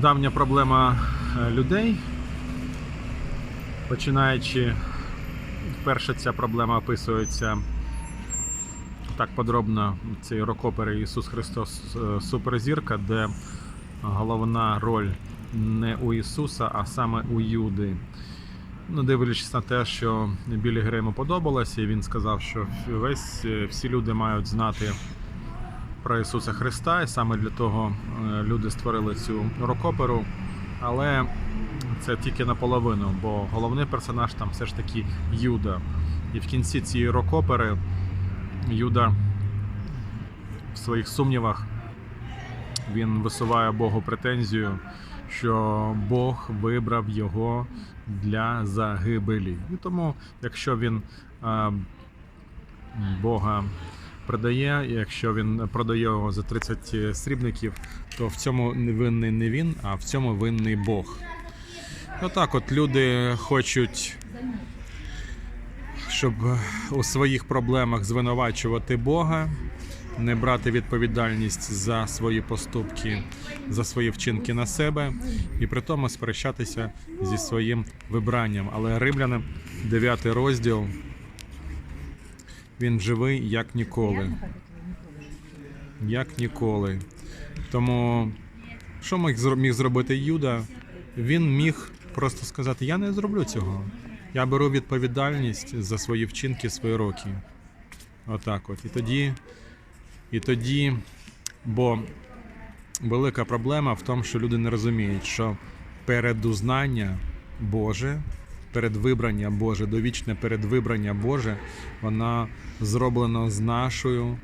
давня проблема е, людей. Починаючи, вперше ця проблема описується так подробно цей рокопер Ісус Христос е, Суперзірка, де головна роль не у Ісуса, а саме у Юди. Ну, дивлячись на те, що Білі Грейму подобалося, і він сказав, що весь, всі люди мають знати про Ісуса Христа, і саме для того е, люди створили цю рок-оперу. Але це тільки наполовину, бо головний персонаж там все ж таки Юда. І в кінці цієї рок-опери Юда в своїх сумнівах він висуває Богу претензію, що Бог вибрав його для загибелі. І тому, якщо він е, Бога продає, якщо він продає його за 30 срібників, то в цьому не винний не він, а в цьому винний Бог. Отак от люди хочуть, щоб у своїх проблемах звинувачувати Бога, не брати відповідальність за свої поступки, за свої вчинки на себе, і при тому сперечатися зі своїм вибранням. Але Римлянам 9 розділ він живий як ніколи. Як ніколи. Тому що міг зро- зробити Юда? Він міг просто сказати: Я не зроблю цього. Я беру відповідальність за свої вчинки, свої роки. Отак от. І тоді, і тоді, бо велика проблема в тому, що люди не розуміють, що передузнання Боже, передвибрання Боже, довічне передвибрання Боже, вона зроблено з нашою,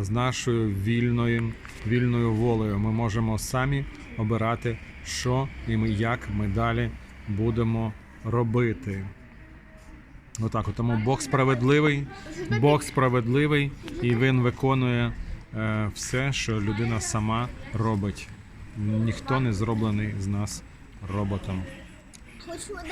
з нашою вільною, вільною волею. Ми можемо самі обирати, що і ми, як ми далі будемо робити. Отак, от. тому Бог справедливий, Бог справедливий, і Він виконує е, все, що людина сама робить. Ніхто не зроблений з нас роботом. 我去我的